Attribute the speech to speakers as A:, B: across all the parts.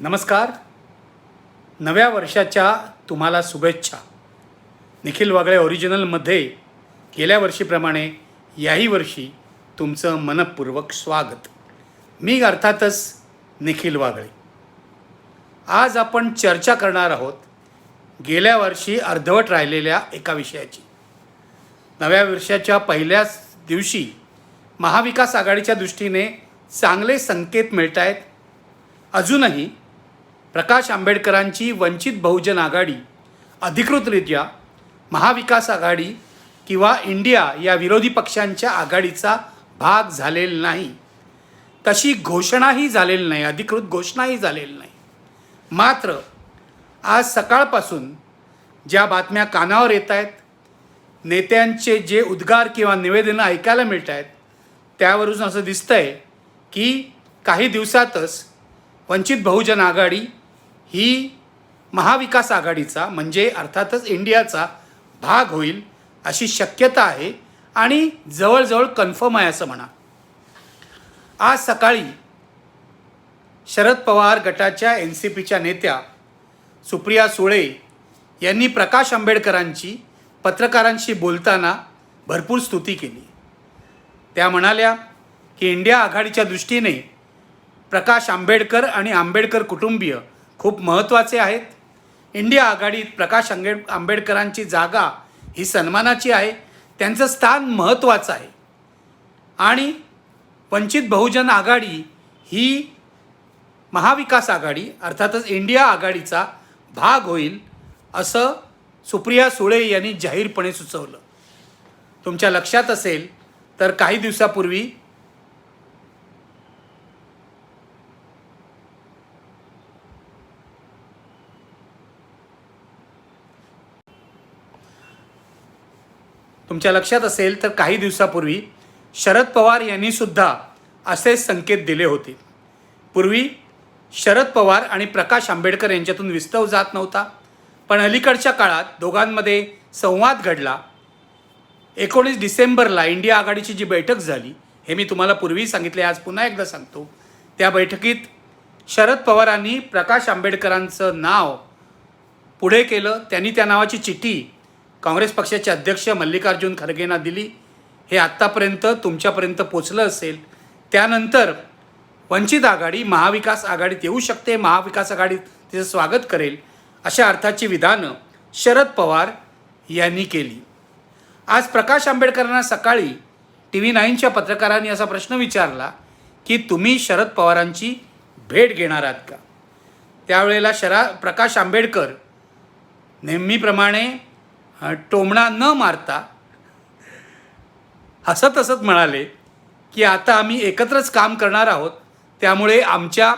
A: नमस्कार. नव्या वर्षाच्या तुम्हाला शुभेच्छा. निखिल वागळे ओरिजिनलमध्ये गेल्या वर्षीप्रमाणे याही वर्षी तुमचं मनपूर्वक स्वागत. मी अर्थातच निखिल वागळे. आज आपण चर्चा करणार आहोत गेल्या वर्षी अर्धवट राहिलेल्या एका विषयाची. नव्या वर्षाच्या पहिल्याच दिवशी महाविकास आघाडीच्या दृष्टीने चांगले संकेत मिळत आहेत अजूनही प्रकाश आंबेडकरांची वंचित बहुजन आघाडी अधिकृतरित्या महाविकास आघाडी किंवा इंडिया या विरोधी पक्षांच्या आघाडीचा भाग झालेला नाही. तशी घोषणाही झालेली नाही अधिकृत घोषणाही झालेली नाही. मात्र आज सकाळपासून ज्या बातम्या कानावर येत आहेत नेत्यांचे जे उद्गार किंवा निवेदनं ऐकायला मिळत आहेत त्यावरून असं दिसतंय की काही दिवसातच वंचित बहुजन आघाडी ही महाविकास आघाडीचा म्हणजे अर्थातच इंडियाचा भाग होईल अशी शक्यता आहे आणि जवळजवळ कन्फर्म आहे असं म्हणा. आज सकाळी शरद पवार गटाच्या एन सी पीच्या नेत्या सुप्रिया सुळे यांनी प्रकाश आंबेडकरांची पत्रकारांशी बोलताना भरपूर स्तुती केली. त्या म्हणाल्या की इंडिया आघाडीच्या दृष्टीने प्रकाश आंबेडकर आणि आंबेडकर कुटुंबीय खूप महत्त्वाचे आहेत. इंडिया आघाडीत प्रकाश आंबेड आंबेडकरांची जागा ही सन्मानाची आहे. त्यांचं स्थान महत्त्वाचं आहे. आणि वंचित बहुजन आघाडी ही महाविकास आघाडी अर्थातच इंडिया आघाडीचा भाग होईल असं सुप्रिया सुळे यांनी जाहीरपणे सुचवलं. तुमच्या लक्षात असेल तर काही दिवसापूर्वी तुमच्या लक्षात असेल तर काही दिवसापूर्वी शरद पवार यांनी सुद्धा असे संकेत दिले होते. पूर्वी शरद पवार आणि प्रकाश आंबेडकर यांच्यातून विस्तव जात नव्हता. पण अलीकडच्या काळात दोघांमध्ये संवाद घडला. एकोणीस डिसेंबरला इंडिया आघाडीची जी बैठक झाली हे मी तुम्हाला पूर्वी सांगितले आज पुन्हा एकदा सांगतो. त्या बैठकीत शरद पवारांनी प्रकाश आंबेडकरांचं नाव पुढे केलं. त्यांनी त्या नावाची चिठ्ठी काँग्रेस पक्षाचे अध्यक्ष मल्लिकार्जुन खरगेंना दिली. हे आत्तापर्यंत तुमच्यापर्यंत पोचलं असेल. त्यानंतर वंचित आघाडी महाविकास आघाडीत येऊ शकते. महाविकास आघाडीत तिचं स्वागत करेल. अशा अर्थाची विधानं शरद पवार यांनी केली. आज प्रकाश आंबेडकरांना सकाळी टी व्ही नाईनच्या पत्रकारांनी असा प्रश्न विचारला की तुम्ही शरद पवारांची भेट घेणार आहात का? त्यावेळेला शरा प्रकाश आंबेडकर नेहमीप्रमाणे टोमणा न मारता हसत हसत म्हणाले की आता आम्ही एकत्रच काम करणार आहोत त्यामुळे आमच्या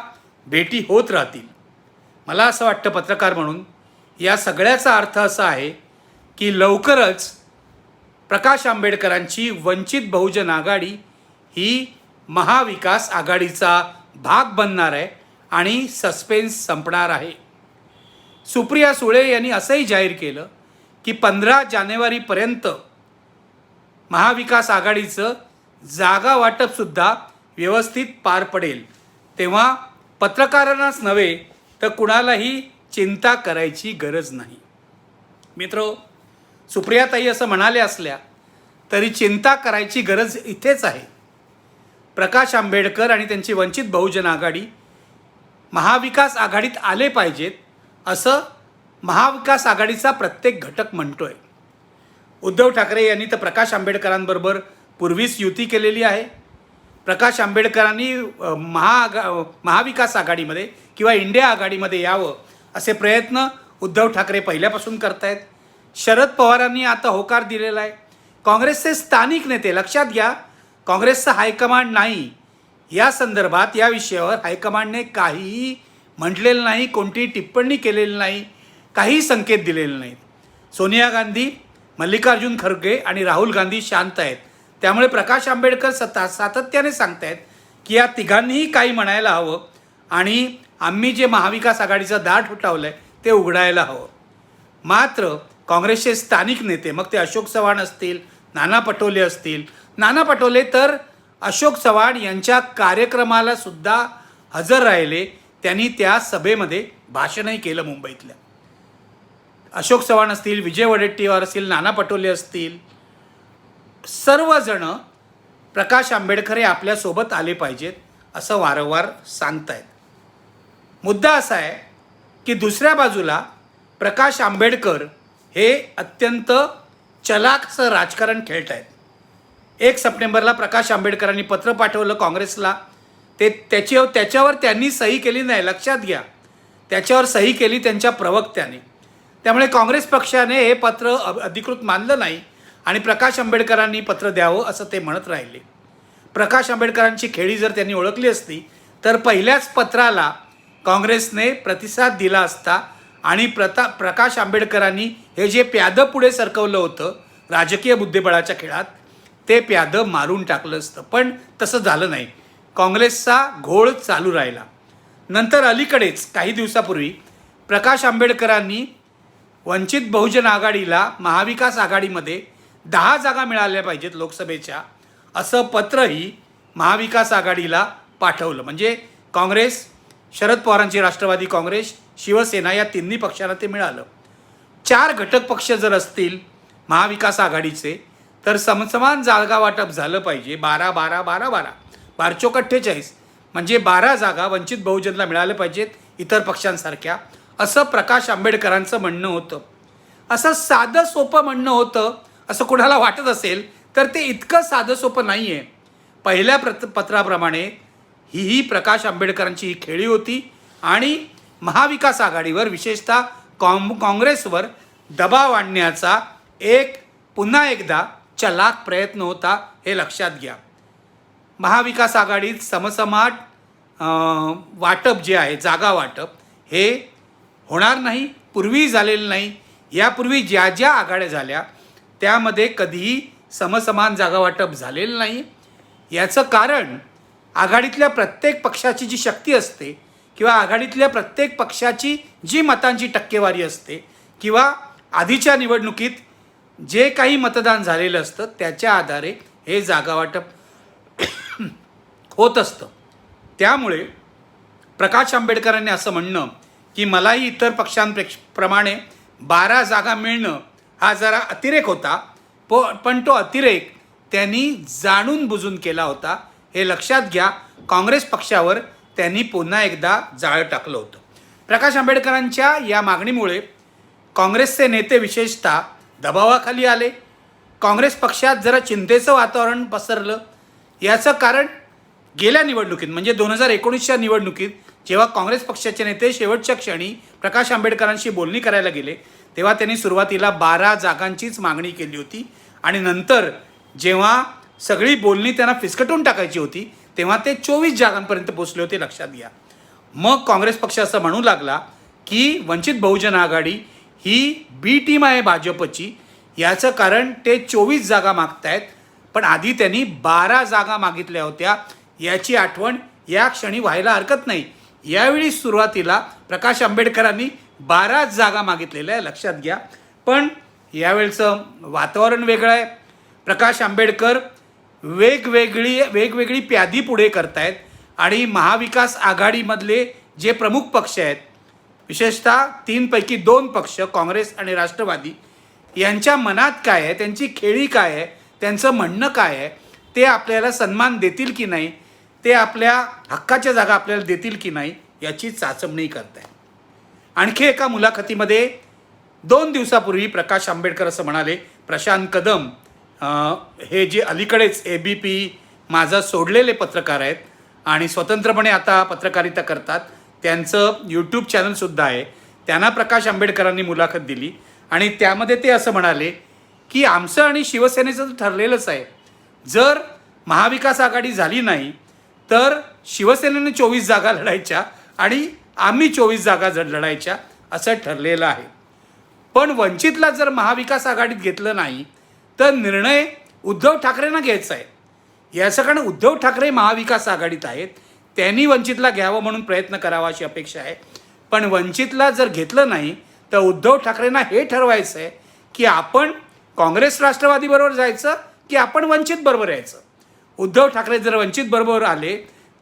A: भेटी होत राहतील. मला असं वाटतं पत्रकार म्हणून या सगळ्याचा अर्थ असा आहे की लवकरच प्रकाश आंबेडकरांची वंचित बहुजन आघाडी ही महाविकास आघाडीचा भाग बनणार आहे आणि सस्पेन्स संपणार आहे. सुप्रिया सुळे यांनी असंही जाहीर केलं की पंधरा जानेवारीपर्यंत महाविकास आघाडीचं जागा वाटपसुद्धा व्यवस्थित पार पडेल. तेव्हा पत्रकारांनाच नव्हे तर कुणालाही चिंता करायची गरज नाही. मित्रो सुप्रियाताई असं म्हणाले असल्या तरी चिंता करायची गरज इथेच आहे. प्रकाश आंबेडकर आणि त्यांची वंचित बहुजन आघाडी महाविकास आघाडीत आले पाहिजेत असं महाविकास आघाडीचा प्रत्येक घटक म्हणतोय. उद्धव ठाकरे यांनी तर प्रकाश आंबेडकरांबरोबर पूर्वीच युती केलेली आहे. प्रकाश आंबेडकरांनी महाआघा महाविकास आघाडीमध्ये किंवा इंडिया आघाडीमध्ये यावं असे प्रयत्न उद्धव ठाकरे पहिल्यापासून करतायत. शरद पवारांनी आता होकार दिलेला आहे. काँग्रेसचे स्थानिक नेते लक्षात घ्या काँग्रेसचं हायकमांड नाही. या संदर्भात या विषयावर हायकमांडने काहीही म्हटलेलं नाही कोणतीही टिप्पणी केलेली नाही. काही संकेत दिलेले नाहीत. सोनिया गांधी मल्लिकार्जुन खरगे आणि राहुल गांधी शांत आहेत. त्यामुळे प्रकाश आंबेडकर सता सातत्याने सांगतायत की या तिघांनीही काही म्हणायला हवं आणि आम्ही जे महाविकास आघाडीचं दाट उठावलं आहे ते उघडायला हवं. मात्र काँग्रेसचे स्थानिक नेते मग ते अशोक चव्हाण असतील नाना पटोले असतील नाना पटोले तर अशोक चव्हाण यांच्या कार्यक्रमाला सुद्धा हजर राहिले त्यांनी त्या सभेमध्ये भाषणही केलं मुंबईतल्या. अशोक चव्हाण असतील विजय वडेट्टीवार असतील नाना पटोले असतील सर्वजण प्रकाश आंबेडकर हे आपल्यासोबत आले पाहिजेत असं वारंवार सांगतायत. मुद्दा असा आहे की दुसऱ्या बाजूला प्रकाश आंबेडकर हे अत्यंत चलाकचं राजकारण खेळत आहेत एक सप्टेंबरला प्रकाश आंबेडकरांनी पत्र पाठवलं काँग्रेसला. ते त्याची त्याच्यावर त्यांनी सही केली नाही लक्षात घ्या. त्याच्यावर सही केली त्यांच्या प्रवक्त्याने. त्यामुळे काँग्रेस पक्षाने हे पत्र अधिकृत मानलं नाही आणि प्रकाश आंबेडकरांनी पत्र द्यावं असं ते म्हणत राहिले. प्रकाश आंबेडकरांची खेळी जर त्यांनी ओळखली असती तर पहिल्याच पत्राला काँग्रेसने प्रतिसाद दिला असता आणि प्रता प्रकाश आंबेडकरांनी हे जे प्यादं पुढे सरकवलं होतं राजकीय बुद्धिबळाच्या खेळात ते प्यादं मारून टाकलं असतं. पण तसं झालं नाही. काँग्रेसचा घोळ चालू राहिला. नंतर अलीकडेच काही दिवसापूर्वी प्रकाश आंबेडकरांनी वंचित बहुजन आघाडीला महाविकास आघाडीमध्ये दहा जागा मिळाल्या पाहिजेत लोकसभेच्या असं पत्रही महाविकास आघाडीला पाठवलं. म्हणजे काँग्रेस शरद पवारांची राष्ट्रवादी काँग्रेस शिवसेना या तिन्ही पक्षांना ते मिळालं. चार घटक पक्ष जर असतील महाविकास आघाडीचे तर समसमान जागा वाटप झालं पाहिजे. बारा बारा बारा बारा. बारचोक अठ्ठेचाळीस. म्हणजे बारा जागा वंचित बहुजनला मिळाल्या पाहिजेत इतर पक्षांसारख्या. असं प्रकाश आंबेडकरांचं म्हणणं होतं. असं साधं सोपं म्हणणं होतं असं कुणाला वाटत असेल तर ते इतकं साधं सोपं नाही आहे पहिल्या प्रत पत्राप्रमाणे ही ही प्रकाश आंबेडकरांची ही खेळी होती आणि महाविकास आघाडीवर विशेषतः कॉम काँग्रेसवर दबाव आणण्याचा एक पुन्हा एकदा चलाक प्रयत्न होता हे लक्षात घ्या. महाविकास आघाडीत समसमाट वाटप जे आहे जागा वाटप हे होणार नाही पूर्वी झालेलं नाही. यापूर्वी ज्या ज्या आघाड्या झाल्या त्यामध्ये कधीही समसमान जागा वाटप झालेलं नाही. याचं कारण आघाडीतल्या प्रत्येक पक्षाची जी शक्ती असते किंवा आघाडीतल्या प्रत्येक पक्षाची जी मतांची टक्केवारी असते किंवा आधीच्या निवडणुकीत जे काही मतदान झालेलं असतं त्याच्या आधारे हे जागा वाटप होत असतं. त्यामुळे प्रकाश आंबेडकरांनी असं म्हणणं की मलाही इतर पक्षांपेक्ष प्रमाणे बारा जागा मिळणं हा जरा अतिरेक होता. प पण तो अतिरेक त्यांनी जाणून बुजून केला होता. हे लक्षात घ्या काँग्रेस पक्षावर त्यांनी पुन्हा एकदा जाळं टाकलं होतं. प्रकाश आंबेडकरांच्या या मागणीमुळे काँग्रेसचे नेते विशेषतः दबावाखाली आले. काँग्रेस पक्षात जरा चिंतेचं वातावरण पसरलं. याचं कारण गेल्या निवडणुकीत म्हणजे दोन हजार एकोणीसच्या निवडणुकीत जेव्हा काँग्रेस पक्षाचे नेते शेवटच्या क्षणी प्रकाश आंबेडकरांशी बोलणी करायला गेले तेव्हा त्यांनी सुरुवातीला बारा जागांचीच मागणी केली होती आणि नंतर जेव्हा सगळी बोलणी त्यांना फिसकटून टाकायची होती तेव्हा ते चोवीस जागांपर्यंत पोचले होते लक्षात घ्या. मग काँग्रेस पक्ष असं म्हणू लागला की वंचित बहुजन आघाडी ही बी टीम आहे भाजपची याचं कारण ते चोवीस जागा मागतायत पण आधी त्यांनी बारा जागा मागितल्या होत्या याची आठवण या क्षणी व्हायला हरकत नाही. यावेळी सुरुवातीला प्रकाश आंबेडकरांनी बाराच जागा मागितलेल्या आहे लक्षात घ्या. पण यावेळचं वातावरण वेगळं आहे. प्रकाश आंबेडकर वेगवेगळी वेगवेगळी प्यादी पुढे करतायत आणि महाविकास आघाडीमधले जे प्रमुख पक्ष आहेत विशेषतः तीनपैकी दोन पक्ष काँग्रेस आणि राष्ट्रवादी यांच्या मनात काय आहे त्यांची खेळी काय आहे त्यांचं म्हणणं काय आहे ते आपल्याला सन्मान देतील की नाही ते आपल्या हक्काच्या जागा आपल्याला देतील की नाही याची चाचपणी करत आहे आणखी एका मुलाखतीमध्ये दोन दिवसापूर्वी प्रकाश आंबेडकर असं म्हणाले प्रशांत कदम हे जे अलीकडेच ए बी पी माझं सोडलेले पत्रकार आहेत आणि स्वतंत्रपणे आता पत्रकारिता करतात त्यांचं यूट्यूब चॅनलसुद्धा आहे. त्यांना प्रकाश आंबेडकरांनी मुलाखत दिली आणि त्यामध्ये ते असं म्हणाले की आमचं आणि शिवसेनेचं तर ठरलेलंच आहे. जर महाविकास आघाडी झाली नाही तर शिवसेनेने चोवीस जागा लढायच्या आणि आम्ही चोवीस जागा जर लढायच्या असं ठरलेलं आहे. पण वंचितला जर महाविकास आघाडीत घेतलं नाही तर निर्णय उद्धव ठाकरेंना घ्यायचा आहे. याचं कारण उद्धव ठाकरे महाविकास आघाडीत आहेत. त्यांनी वंचितला घ्यावं म्हणून प्रयत्न करावा अशी अपेक्षा आहे. पण वंचितला जर घेतलं नाही तर उद्धव ठाकरेंना हे ठरवायचं आहे की आपण काँग्रेस राष्ट्रवादीबरोबर जायचं की आपण वंचित बरोबर यायचं? उद्धव ठाकरे जर वंचित बरोबर आले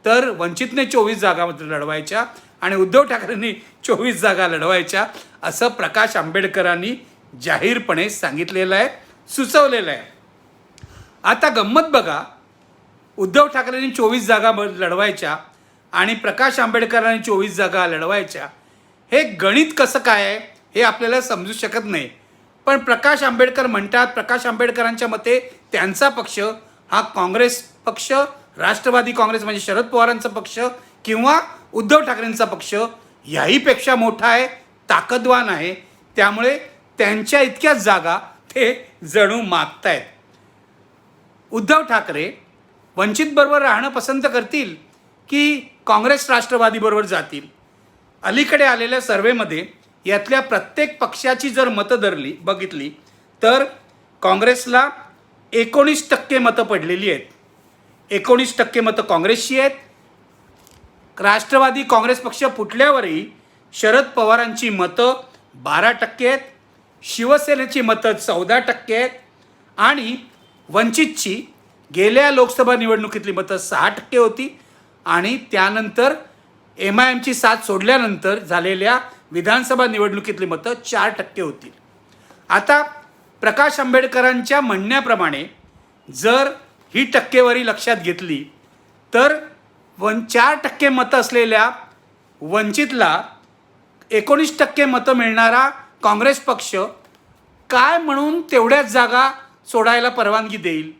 A: तर वंचितने चोवीस जागा लढवायच्या आणि उद्धव ठाकरेंनी चोवीस जागा लढवायच्या असं प्रकाश आंबेडकरांनी जाहीरपणे सांगितलेलं आहे सुचवलेलं आहे. आता गंमत बघा उद्धव ठाकरेंनी चोवीस जागा लढवायच्या आणि प्रकाश आंबेडकरांनी चोवीस जागा लढवायच्या. हे गणित कसं काय आहे हे आपल्याला समजू शकत नाही. पण प्रकाश आंबेडकर म्हणतात प्रकाश आंबेडकरांच्या मते त्यांचा पक्ष हा काँग्रेस पक्ष राष्ट्रवादी काँग्रेस म्हणजे शरद पवारांचा पक्ष किंवा उद्धव ठाकरेंचा पक्ष याहीपेक्षा मोठा आहे ताकदवान आहे. त्यामुळे त्यांच्या इतक्याच जागा ते जणू मागतायत. उद्धव ठाकरे वंचितबरोबर राहणं पसंत करतील की काँग्रेस राष्ट्रवादीबरोबर जातील? अलीकडे आलेल्या सर्वेमध्ये यातल्या प्रत्येक पक्षाची जर मतं धरली बघितली तर काँग्रेसला एकोणीस टक्के मतं पडलेली आहेत. एकोणीस टक्के मतं काँग्रेसची आहेत. राष्ट्रवादी काँग्रेस पक्ष फुटल्यावरही शरद पवारांची मतं बारा टक्के आहेत. शिवसेनेची मतं चौदा टक्के आहेत. आणि वंचितची गेल्या लोकसभा निवडणुकीतली मतं सहा टक्के होती. आणि त्यानंतर एम आय एमची साथ सोडल्यानंतर झालेल्या विधानसभा निवडणुकीतली मतं चार टक्के होतील आता प्रकाश आंबेडकरांच्या म्हणण्याप्रमाणे जर ही टक्केवारी लक्षात घेतली तर वन चार टक्के मतं असलेल्या वंचितला एकोणीस टक्के मतं मिळणारा काँग्रेस पक्ष काय म्हणून तेवढ्याच जागा सोडायला परवानगी देईल?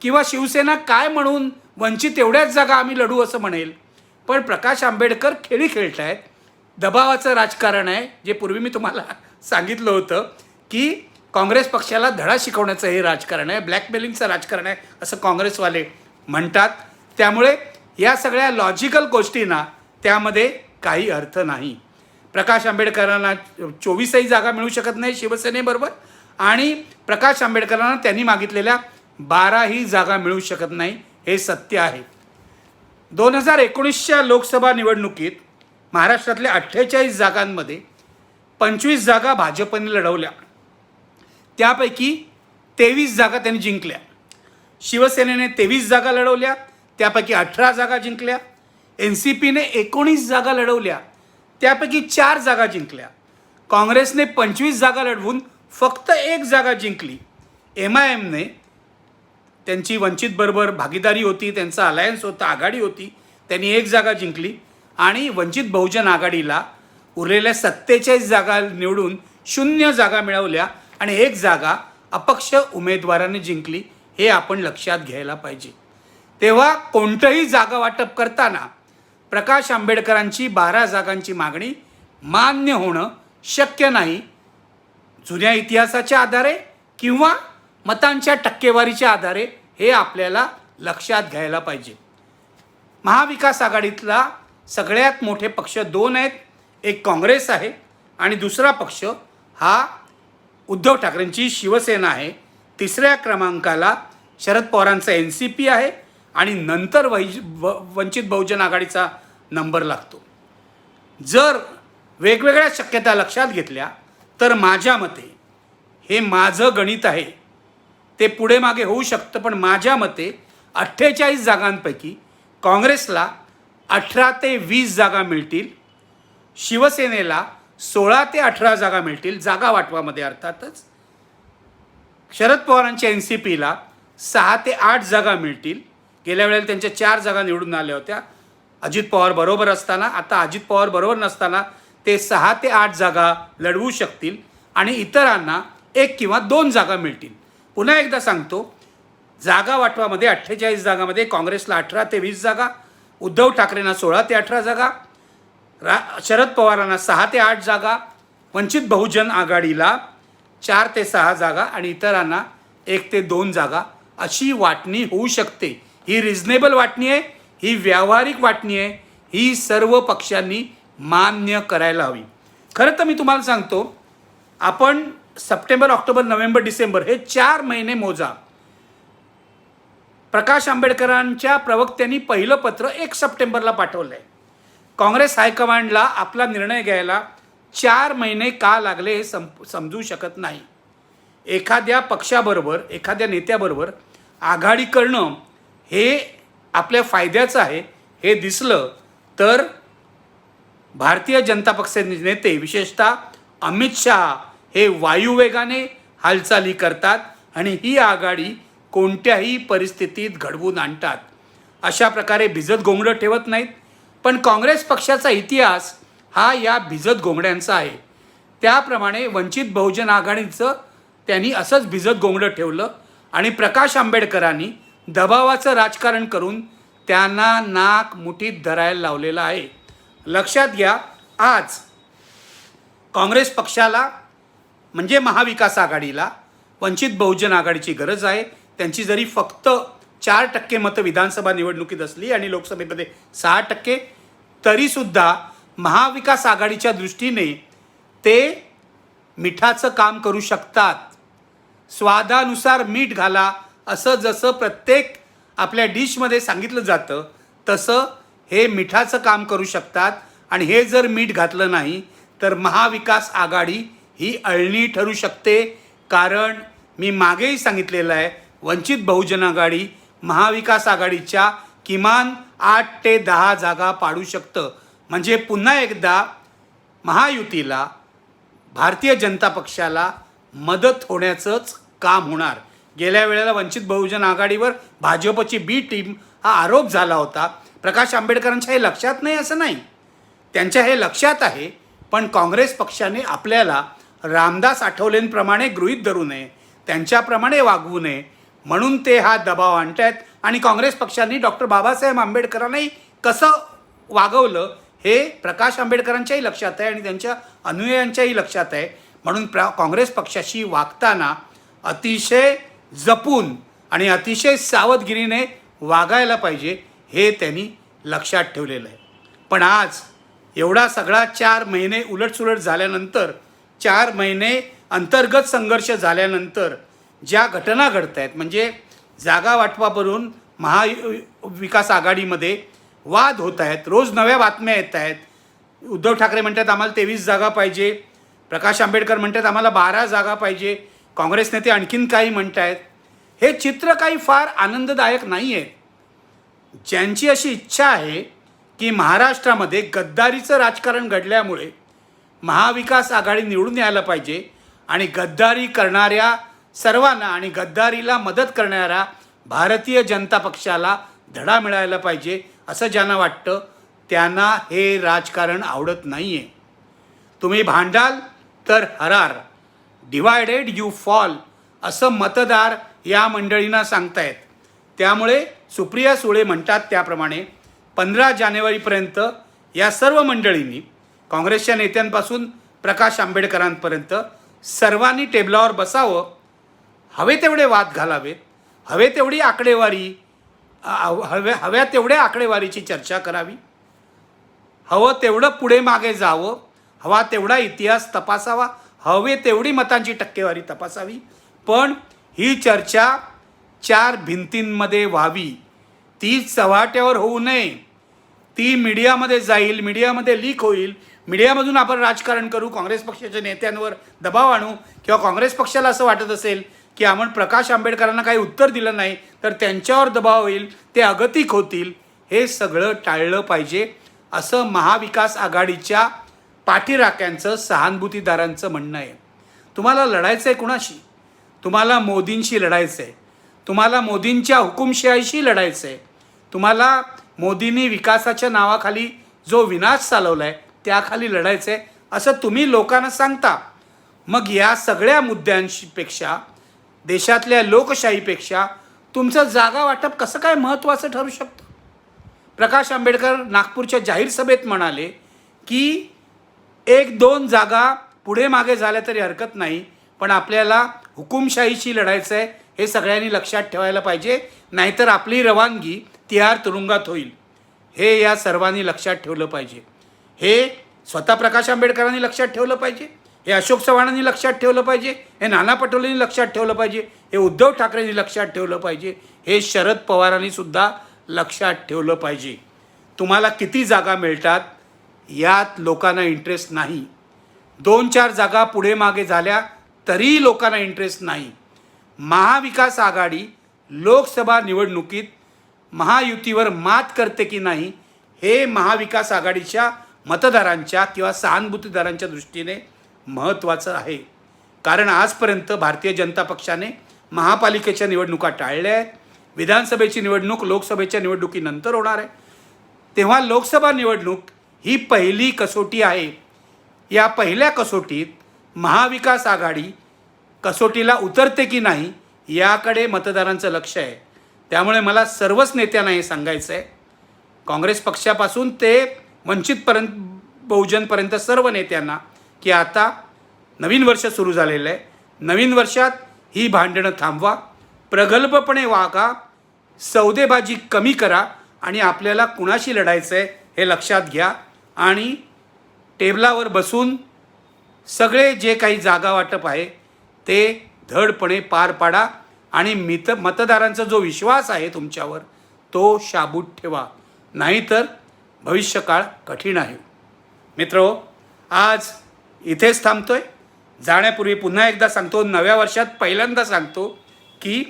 A: किंवा शिवसेना काय म्हणून वंचित एवढ्याच जागा आम्ही लढू असं म्हणेल? पण प्रकाश आंबेडकर खेळी खेळत आहेत दबावाचं राजकारण आहे जे पूर्वी मी तुम्हाला सांगितलं होतं की काँग्रेस पक्षाला धडा शिकवण्याचं हे राजकारण आहे ब्लॅकमेलिंगचं राजकारण आहे असं काँग्रेसवाले म्हणतात. त्यामुळे या सगळ्या लॉजिकल गोष्टींना त्यामध्ये काही अर्थ नाही. प्रकाश आंबेडकरांना चोवीसही जागा मिळू शकत नाही शिवसेनेबरोबर आणि प्रकाश आंबेडकरांना त्यांनी मागितलेल्या बाराही जागा मिळू शकत नाही हे सत्य आहे. दोन हजार एकोणीसच्या लोकसभा निवडणुकीत महाराष्ट्रातल्या अठ्ठेचाळीस जागांमध्ये पंचवीस जागा भाजपने लढवल्या. त्यापैकी तेवीस जागा त्यांनी जिंकल्या. शिवसेनेने तेवीस जागा लढवल्या त्यापैकी अठरा जागा जिंकल्या एन सी पीने एकोणीस जागा लढवल्या त्यापैकी चार जागा जिंकल्या. काँग्रेसने पंचवीस जागा लढवून फक्त एक जागा जिंकली. एम आय एमने त्यांची वंचित बरोबर भागीदारी होती त्यांचा अलायन्स होता आघाडी होती त्यांनी एक जागा जिंकली आणि वंचित बहुजन आघाडीला उरलेल्या सत्तेचाळीस जागा निवडून शून्य जागा मिळवल्या. आणि एक जागा अपक्ष उमेदवाराने जिंकली हे आपण लक्षात घ्यायला पाहिजे. तेव्हा कोणतंही जागा वाटप करताना प्रकाश आंबेडकरांची बारा जागांची मागणी मान्य होणं शक्य नाही. जुन्या इतिहासाच्या आधारे किंवा मतांच्या टक्केवारीच्या आधारे हे आपल्याला लक्षात घ्यायला पाहिजे. महाविकास आघाडीतला सगळ्यात मोठे पक्ष दोन आहेत. एक काँग्रेस आहे आणि दुसरा पक्ष हा उद्धव ठाकरेंची शिवसेना आहे. तिसऱ्या क्रमांकाला शरद पवारांचा एन सी पी आहे आणि नंतर वै व वंचित बहुजन आघाडीचा नंबर लागतो. जर वेगवेगळ्या शक्यता लक्षात घेतल्या तर माझ्या मते हे माझं गणित आहे. ते पुढे मागे होऊ शकतं पण माझ्या मते अठ्ठेचाळीस जागांपैकी काँग्रेसला अठरा ते वीस जागा मिळतील. शिवसेनेला सोळा ते अठरा जागा मिळतील जागा वाटवामध्ये अर्थातच. शरद पवारांच्या एन सी पीला सहा ते आठ जागा मिळतील. गेल्या वेळेला त्यांच्या चार जागा निवडून आल्या होत्या. अजित पवार बरोबर असताना आता अजित पवार बरोबर नसताना ते सहा ते आठ जागा लढवू शकतील आणि इतरांना एक किंवा दोन जागा मिळतील. पुन्हा एकदा सांगतो जागा वाटवामध्ये अठ्ठेचाळीस जागामध्ये काँग्रेसला अठरा ते वीस जागा उद्धव ठाकरेंना सोळा ते अठरा जागा रा शरद पवारांना सहा ते आठ जागा वंचित बहुजन आघाडीला चार ते सहा जागा आणि इतरांना एक ते दोन जागा. अशी वाटणी होऊ शकते. ही रिझनेबल वाटणी आहे ही व्यावहारिक वाटणी आहे ही सर्व पक्षांनी मान्य करायला हवी. खरं तर मी तुम्हाला सांगतो आपण सप्टेंबर ऑक्टोबर नोव्हेंबर डिसेंबर हे चार महिने मोजा. प्रकाश आंबेडकरांच्या प्रवक्त्यांनी पहिलं पत्र एक सप्टेंबरला पाठवलं आहे काँग्रेस हायकमांडला आपला निर्णय घ्यायला चार महिने का लागले हे सम समजू शकत नाही. एखाद्या पक्षाबरोबर एखाद्या नेत्याबरोबर आघाडी करणं हे आपल्या फायद्याचं आहे हे दिसलं तर भारतीय जनता पक्षाचे नेते विशेषतः अमित शहा हे वायुवेगाने हालचाली करतात आणि ही आघाडी कोणत्याही परिस्थितीत घडवून आणतात. अशा प्रकारे भिजत गोंगडं ठेवत नाहीत. पण काँग्रेस पक्षाचा इतिहास हा या भिजत गोंगड्यांचा आहे. त्याप्रमाणे वंचित बहुजन आघाडीचं त्यांनी असंच भिजत गोंगडं ठेवलं आणि प्रकाश आंबेडकरांनी दबावाचं राजकारण करून त्यांना नाक मुठीत धरायला लावलेलं आहे. लक्षात घ्या आज काँग्रेस पक्षाला म्हणजे महाविकास आघाडीला वंचित बहुजन आघाडीची गरज आहे. त्यांची जरी फक्त चार टक्के मतं विधानसभा निवडणुकीत असली आणि लोकसभेमध्ये सहा टक्के तरीसुद्धा महाविकास आघाडीच्या दृष्टीने ते मिठाचं काम करू शकतात. स्वादानुसार मीठ घाला असं जसं प्रत्येक आपल्या डिशमध्ये सांगितलं जातं तसं हे मिठाचं काम करू शकतात. आणि हे जर मीठ घातलं नाही तर महाविकास आघाडी ही अळणी ठरू शकते. कारण मी मागेही सांगितलेलं आहे वंचित बहुजन आघाडी महाविकास आघाडीच्या किमान आठ ते दहा जागा पाडू शकतं. म्हणजे पुन्हा एकदा महायुतीला भारतीय जनता पक्षाला मदत होण्याचंच काम होणार. गेल्या वेळेला वंचित बहुजन आघाडीवर भाजपची बी टीम हा आरोप झाला होता. प्रकाश आंबेडकरांच्या हे लक्षात नाही असं नाही. त्यांच्या हे लक्षात आहे पण काँग्रेस पक्षाने आपल्याला रामदास आठवलेंप्रमाणे गृहीत धरू नये त्यांच्याप्रमाणे वागवू नये म्हणून ते हा दबाव आणत आहेत आणि काँग्रेस पक्षांनी डॉक्टर बाबासाहेब आंबेडकरांनाही कसं वागवलं हे प्रकाश आंबेडकरांच्याही लक्षात आहे आणि त्यांच्या अनुयायांच्याही लक्षात आहे. म्हणून प्र काँग्रेस पक्षाशी वागताना अतिशय जपून आणि अतिशय सावधगिरीने वागायला पाहिजे हे त्यांनी लक्षात ठेवलेलं आहे. पण आज एवढा सगळा चार महिने उलटसुलट झाल्यानंतर चार महिने अंतर्गत संघर्ष झाल्यानंतर ज्या घटना घडत आहेत म्हणजे जागा वाटपावरून महाविकास आघाडीमध्ये वाद होत आहेत रोज नव्या बातम्या येत आहेत उद्धव ठाकरे म्हणतात आम्हाला तेवीस जागा पाहिजे. प्रकाश आंबेडकर म्हणतात आम्हाला बारा जागा पाहिजे. काँग्रेस नेते आणखीन काही म्हणत आहेत हे चित्र काही फार आनंददायक नाही आहे ज्यांची अशी इच्छा आहे की महाराष्ट्रामध्ये गद्दारीचं राजकारण घडल्यामुळे महाविकास आघाडी निवडून यायला पाहिजे आणि गद्दारी करणाऱ्या सर्वांना आणि गद्दारीला मदत करणाऱ्या भारतीय जनता पक्षाला धडा मिळायला पाहिजे असं ज्यांना वाटतं त्यांना हे राजकारण आवडत नाही आहे तुम्ही भांडाल तर हरार. डिवायडेड यू फॉल असं मतदार या मंडळींना सांगतायत. त्यामुळे सुप्रिया सुळे म्हणतात त्याप्रमाणे पंधरा जानेवारीपर्यंत या सर्व मंडळींनी काँग्रेसच्या नेत्यांपासून प्रकाश आंबेडकरांपर्यंत सर्वांनी टेबलावर बसावं हवे तेवढे वाद घालावेत हवे तेवढी आकडेवारी हव्या हव्या तेवढ्या आकडेवारीची चर्चा करावी. हवं तेवढं पुढे मागे जावं हवा तेवढा इतिहास तपासावा हवे तेवढी मतांची टक्केवारी तपासावी. पण ही चर्चा चार भिंतींमध्ये व्हावी. ती चव्हाट्यावर होऊ नये. ती मीडियामध्ये जाईल मीडियामध्ये लीक होईल. मीडियामधून आपण राजकारण करू काँग्रेस पक्षाच्या नेत्यांवर दबाव आणू किंवा काँग्रेस पक्षाला असं वाटत असेल की आपण प्रकाश आंबेडकरांना काही उत्तर दिलं नाही तर त्यांच्यावर दबाव होईल ते अगतिक होतील हे सगळं टाळलं पाहिजे. असं महाविकास आघाडीच्या पाठीराख्यांचं सहानुभूतीदारांचं म्हणणं आहे. तुम्हाला लढायचं आहे कुणाशी? तुम्हाला मोदींशी लढायचं आहे तुम्हाला मोदींच्या हुकुमशाहीशी लढायचं आहे तुम्हाला मोदींनी विकासाच्या नावाखाली जो विनाश चालवला आहे त्याखाली लढायचं आहे असं तुम्ही लोकांना सांगता. मग या सगळ्या मुद्द्यांपेक्षा देशातल्या लोकशाहीपेक्षा तुमचं जागा वाटप कसं काय महत्त्वाचं ठरू शकतं? प्रकाश आंबेडकर नागपूरच्या जाहीर सभेत म्हणाले की एक दोन जागा पुढे मागे झाल्या तरी हरकत नाही पण आपल्याला हुकुमशाहीशी लढायचं आहे हे सगळ्यांनी लक्षात ठेवायला पाहिजे नाहीतर आपली रवानगी तिहार तुरुंगात होईल. हे या सर्वांनी लक्षात ठेवलं पाहिजे. हे स्वतः प्रकाश आंबेडकरांनी लक्षात ठेवलं पाहिजे. हे अशोक चव्हाणांनी लक्षात ठेवलं पाहिजे हे नाना पटोलेंनी लक्षात ठेवलं पाहिजे हे उद्धव ठाकरेंनी लक्षात ठेवलं पाहिजे हे शरद पवारांनी सुद्धा लक्षात ठेवलं पाहिजे. तुम्हाला किती जागा मिळतात यात लोकांना इंटरेस्ट नाही. दोन चार जागा पुढे मागे झाल्या तरीही लोकांना इंटरेस्ट नाही. महाविकास आघाडी लोकसभा निवडणुकीत महायुतीवर मात करते की नाही हे महाविकास आघाडीच्या मतदारांच्या किंवा सहानुभूतीदारांच्या दृष्टीने महत्त्वाचं आहे. कारण आजपर्यंत भारतीय जनता पक्षाने महापालिकेच्या निवडणुका टाळल्या आहेत. विधानसभेची निवडणूक लोकसभेच्या निवडणुकीनंतर होणार आहे. तेव्हा लोकसभा निवडणूक ही पहिली कसोटी आहे. या पहिल्या कसोटीत महाविकास आघाडी कसोटीला उतरते की नाही याकडे मतदारांचं लक्ष आहे. त्यामुळे मला सर्वच नेत्यांना हे सांगायचं आहे. काँग्रेस पक्षापासून ते वंचितपर्यंत बहुजनपर्यंत सर्व नेत्यांना की आता नवीन वर्ष सुरू झालेलं आहे. नवीन वर्षात ही भांडणं थांबवा. प्रगल्भपणे वागा. सौदेबाजी कमी करा आणि आपल्याला कुणाशी लढायचं आहे हे लक्षात घ्या. आणि टेबलावर बसून सगळे जे काही जागा वाटप आहे ते धडपणे पार पाडा आणि मित मतदारांचा जो विश्वास आहे तुमच्यावर तो शाबूत ठेवा. नाहीतर भविष्यकाळ कठीण आहे. मित्रो आज इथेच थांबतोय. जाण्यापूर्वी पुन्हा एकदा सांगतो नव्या वर्षात पहिल्यांदा सांगतो की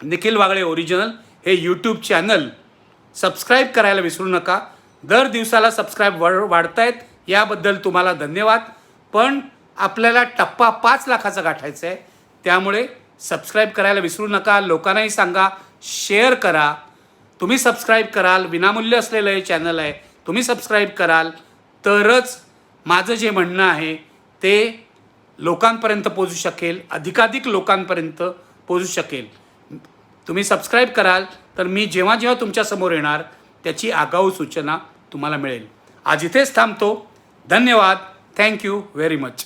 A: निखिल वागळे ओरिजिनल हे यूट्यूब चॅनल सबस्क्राईब करायला विसरू नका. दर दिवसाला सबस्क्राईब वाढ वाढतायत याबद्दल तुम्हाला धन्यवाद. पण आपल्याला टप्पा पाच लाखाचा गाठायचा आहे त्यामुळे सबस्क्राईब करायला विसरू नका. लोकांनाही सांगा शेअर करा. तुम्ही सबस्क्राईब कराल विनामूल्य असलेलं हे चॅनल आहे तुम्ही सबस्क्राईब कराल तरच माझं जे म्हणणं आहे ते लोकांपर्यंत पोचू शकेल अधिकाधिक लोकांपर्यंत पोचू शकेल. तुम्ही सबस्क्राईब कराल तर मी जेव्हा जेव्हा तुमच्यासमोर येणार त्याची आगाऊ सूचना तुम्हाला मिळेल. आज इथेच थांबतो. धन्यवाद. Thank you very much